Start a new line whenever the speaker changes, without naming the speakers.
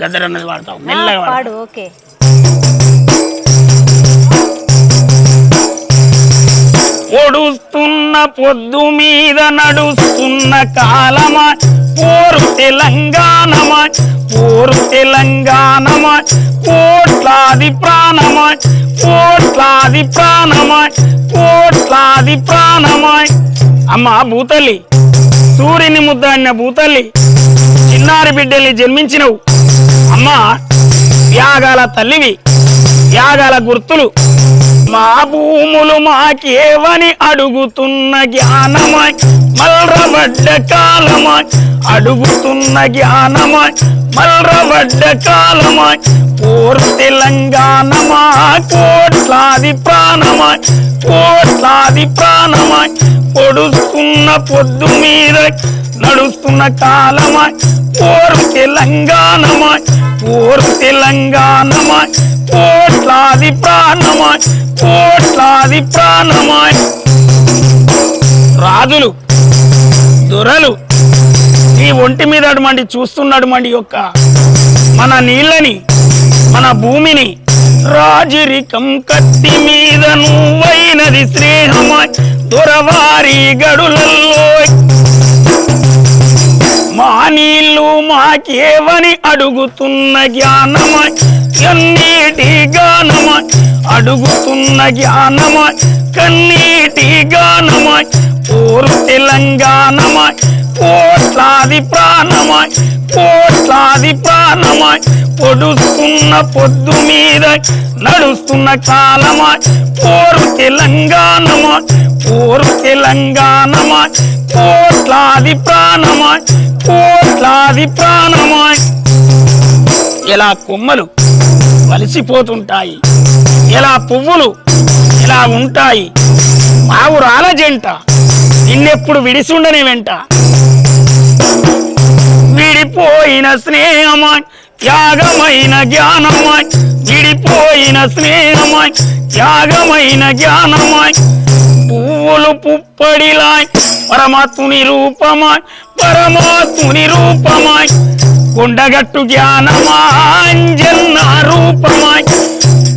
గద్దర్ అన్నది వాడతావు మెల్లగా.
పాడు ఓకే.
ఒడుస్తున్న పొద్దు మీద నడుస్తున్న కాలమా? పోరు తెలంగాణమా పోరు తెలంగాణమా కోట్లాది ప్రాణమా? కోట్లాది ప్రాణమా? కోట్లాది ప్రాణమా? అమ్మ భూతల్లి. సూర్యుని ముద్ద అన్న భూతల్లి. చిన్నారి బిడ్డల్ని జన్మించినవు. అమ్మా త్యాగాల తల్లివి త్యాగాల గుర్తులు మా భూములు మాకేవని అడుగుతున్న జ్ఞానమాయ్ మల్రబడ్డ కాలమాయ్ అడుగుతున్న జ్ఞానమాయ్ మల్రబడ్డ కాలమాయ్ కోర్ తెలంగాణమా కోట్లాది ప్రాణమాయ్ కోట్లాది ప్రాణమాయ్ పొడుస్తున్న పొద్దు మీద నడుస్తున్న కాలమాయ్ పోరు తెలంగాణమా పోరు తెలంగాణమా కోట్లాది ప్రాణమా పోట్లాది ప్రాణమాయ్. రాజులు దొరలు ఈ ఒంటి మీద మండి చూస్తున్నాడు మండి యొక్క మన నీళ్ళని మన భూమిని రాజరికం కత్తి మీద నువ్వైనది స్నేహమాయ్ దొరవారి గడులల్లో నాకేవని అడుగుతున్న జ్ఞానమా కన్నీటి గానమా అడుగుతున్న జ్ఞానమా కన్నీటి గానమా పోరు తెలంగాణమా కోట్లాది ప్రాణమా కోట్లాది ప్రాణమా పొడుస్తున్న పొద్దు మీద నడుస్తున్న కాలమా పోరు తెలంగాణమా పోరు తెలంగాణమా కోట్లాది ప్రాణమా కోట్లాది ప్రాణమా ఎలా కొమ్మలు వలిసిపోతుంటాయి ఎలా పువ్వులు ఎలా ఉంటాయి మావురాల జంట నిన్నెప్పుడు విడిసుండని వెంట. విడిపోయిన స్నేహమా త్యాగమైన జ్ఞానమా విడిపోయిన స్నేహమా త్యాగమైన జ్ఞానమా పువ్వులు పుప్పడిలాయ్ పరమాత్ముని రూపమాయ్ పరమాత్ముని రూపమాయ్ కొండగట్టు జ్ఞానమా అంజన్న రూపమాయ్